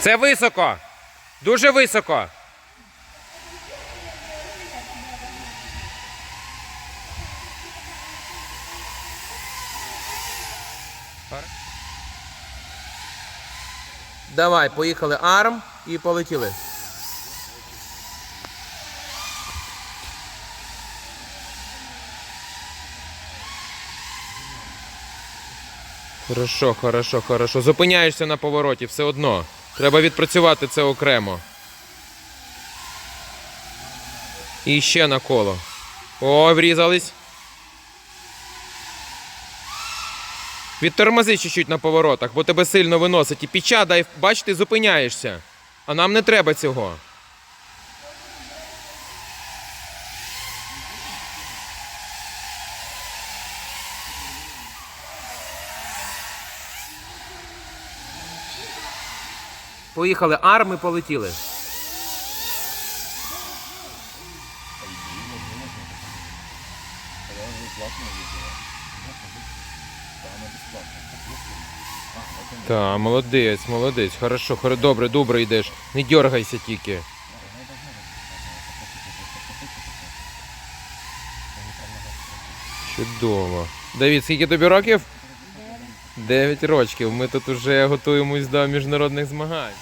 Це високо. Дуже високо. Давай, поїхали арм і полетіли. Хорошо, хорошо, хорошо. Зупиняєшся на повороті, все одно. Треба відпрацювати це окремо. І ще на коло. О, врізались. Відтормози чуть-чуть на поворотах, бо тебе сильно виносить. І піча дай, бач, зупиняєшся. А нам не треба цього. Поїхали арми, полетіли. Та, молодець, молодець. Хорошо, хоро- добре, добре йдеш. Не дергайся тільки. Чудово. Давід, скільки тобі років? Дев'ять років. Ми тут уже готуємось до міжнародних змагань.